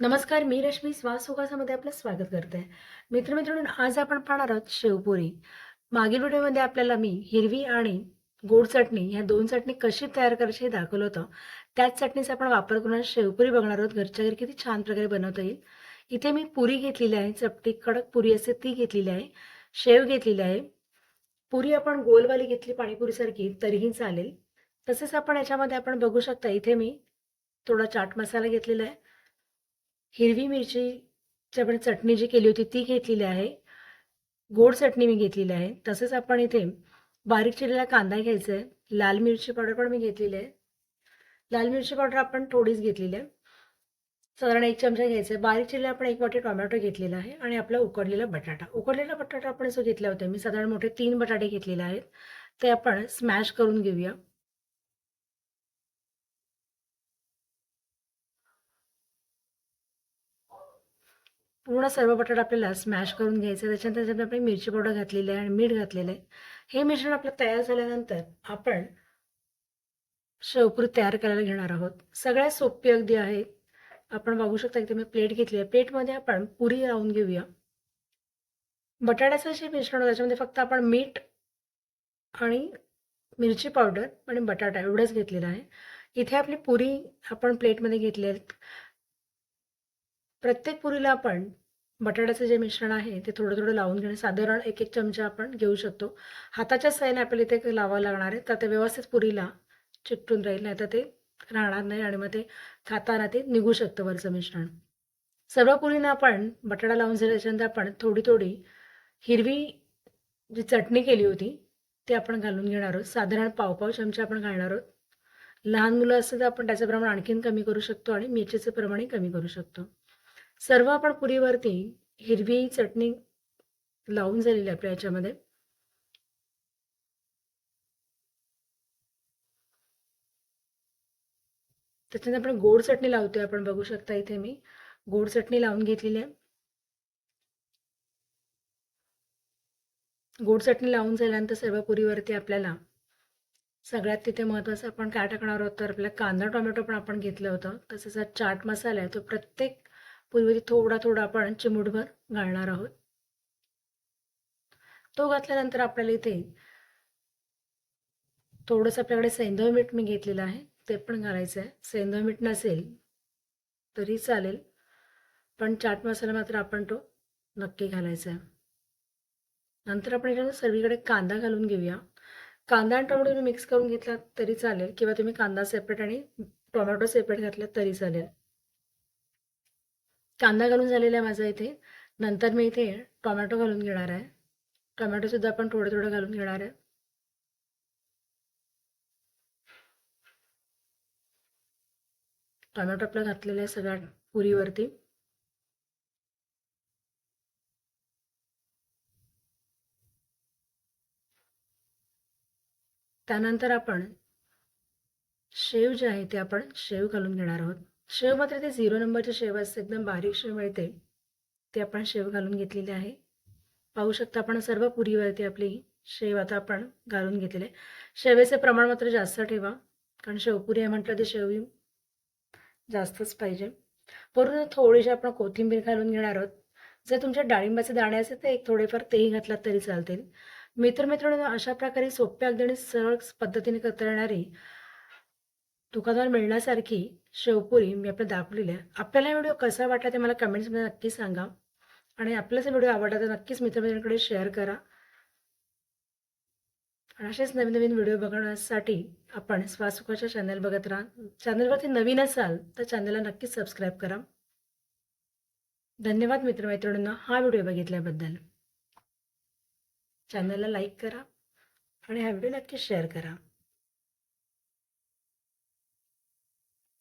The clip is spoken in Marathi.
नमस्कार मी रश्मी श्वासोगासामध्ये आपलं स्वागत करते. मित्रमित्रांनो आज आपण पाहणार आहोत शेवपुरी. मागील व्हिडिओमध्ये आपल्याला मी हिरवी आणि गोड चटणी ह्या दोन चटणी कशी तयार करायची हे दाखवलं होतं. त्याच चटणीचा आपण वापर करून शेवपुरी बघणार आहोत. घरच्या घरी किती छान प्रकारे बनवता येईल. इथे मी पुरी घेतलेली आहे चपटी कडक पुरी असते ती घेतलेली आहे शेव घेतलेली आहे. पुरी आपण गोलवाली घेतली पाणीपुरीसारखी तरीही चालेल. तसेच आपण याच्यामध्ये आपण बघू शकता इथे मी थोडा चाट मसाला घेतलेला आहे. हिरवी मिरचीची आपण चटणी जी केली होती ती घेतलेली आहे. गोड चटणी मी घेतलेली आहे. तसंच आपण इथे बारीक चिरलेला कांदा घ्यायचा आहे. लाल मिरची पावडर पण मी घेतलेली आहे. लाल मिरची पावडर आपण थोडीच घेतलेली आहे. साधारण एक चमचा घ्यायचा आहे. बारीक चिरलेला आपण एक वाटी टोमॅटो घेतलेला आहे आणि आपला उकडलेला बटाटा. उकडलेला बटाटा आपण जो घेतला होता. मी साधारण मोठे तीन बटाटे घेतलेले आहेत. ते आपण स्मॅश करून घेऊया. पूर्ण सर्व बटाटा आपल्याला स्मॅश करून घ्यायचं. आहे त्याच्यानंतर त्याच्यात आपण मिरची पावडर घातलेली आहे आणि मीठ घातलेलं आहे. हे मिश्रण आपलं तयार झाल्यानंतर आपण शेवपुरी तयार करायला घेणार आहोत. सगळ्यात सोपी अगदी आहे. आपण बघू शकता इथे मी प्लेट घेतली आहे. प्लेटमध्ये आपण पुरी लावून घेऊया. बटाट्याचं जे मिश्रण होतं त्याच्यामध्ये फक्त आपण मीठ आणि मिरची पावडर आणि बटाटा एवढंच घेतलेलं आहे. इथे आपली पुरी आपण प्लेटमध्ये घेतली आहे. प्रत्येक पुरीला आपण बटाट्याचं जे मिश्रण आहे ते थोडं थोडं लावून घेणं. साधारण एक एक चमचा आपण घेऊ शकतो. हाताच्या साईने आपल्याला इथे लावावं लागणार आहे. तर ते व्यवस्थित पुरीला चिकटून राहील नाही तर ते राहणार नाही आणि मग ते खाताना ते निघू शकतं वरचं मिश्रण. सर्व पुरीनं आपण बटाटा लावून झाल्याच्यानंतर आपण थोडी थोडी हिरवी जी चटणी केली होती ती आपण घालून घेणार आहोत. साधारण पाव पाव आपण घालणार आहोत. लहान मुलं असतं तर आपण त्याचं प्रमाण आणखीन कमी करू शकतो आणि मिरचीचं प्रमाणही कमी करू शकतो. सर्व आपण पुरीवरती हिरवी चटणी लावून झालेली आपल्या याच्यामध्ये. त्याच्यानंतर आपण गोड चटणी लावतोय आपण बघू शकता इथे मी. गोड चटणी लावून घेतलेली आहे. गोड चटणी लावून झाल्यानंतर सर्व पुरीवरती आपल्याला सगळ्यात तिथे महत्त्वाचं आपण काय टाकणार आहोत तर आपल्या कांदा टोमॅटो पण आपण घेतलं होतं. तसंच हा चाट मसाला आहे तो प्रत्येक पूर्वी थोडा थोडा आपण चिमूटभर घालणार आहोत. तो घातल्यानंतर आपल्याला इथे थोडंसं आपल्याकडे सेंधव मीठ मी घेतलेलं आहे ते पण घालायचं आहे. सेंधव मीठ नसेल तरी चालेल पण चाट मसाला मात्र आपण तो नक्की घालायचा आहे. नंतर आपण याच्यामध्ये सर्वीकडे कांदा घालून घेऊया. कांदा आणि टोमॅटो तुम्ही मिक्स करून घेतला तरी चालेल किंवा तुम्ही कांदा सेपरेट आणि टोमॅटो सेपरेट घातला तरी चालेल. कांदा घालून झालेला आहे माझा इथे. नंतर मी इथे टोमॅटो घालून घेणार आहे. टोमॅटोसुद्धा आपण थोडं थोडं घालून घेणार आहे. टोमॅटो आपला घातलेला आहे सगळ्या पुरीवरती. त्यानंतर आपण शेव जे आहे ते आपण शेव घालून घेणार आहोत. शेव मात्र ते झिरो नंबरचे शेव एकदम बारीक शेव मिळते. ते आपण शेव घालून घेतलेले आहे. पाहू शकता आपण सर्व पुरीवरती आपली शेव आता आपण घालून घेतलेले शेवेचे प्रमाण मात्र जास्त ठेवा. कारण शेवपुरी आहे म्हटलं ते शेव जास्तच पाहिजे. वरून थोडीशी आपण कोथिंबीर घालून घेणार आहोत. जर तुमच्या डाळिंबाचे दाणे असेल तर एक थोडेफार तेही घातलात तरी चालतील. मित्रमित्रांनो अशा प्रकारे सोप्या अगदी आणि सरळ पद्धतीने करता येणारी दुकानावर मिळण्यासारखी शेवपुरी मी आपल्या दाखवलेली आहे. आपल्याला व्हिडिओ कसा वाटला ते मला कमेंट्समध्ये नक्की सांगा. आणि आपल्याचा व्हिडिओ आवडला तर नक्कीच मित्रमित्रांकडे शेअर करा. आणि असेच नवीन नवीन व्हिडिओ बघण्यासाठी आपण स्वासुखाच्या चॅनल बघत राहा. चॅनलवरती नवीन असाल तर चॅनलला नक्कीच सबस्क्राईब करा. धन्यवाद मित्रमैत्रिणींना हा व्हिडिओ बघितल्याबद्दल. चॅनलला लाईक करा. आणि हा व्हिडिओ नक्की शेअर करा.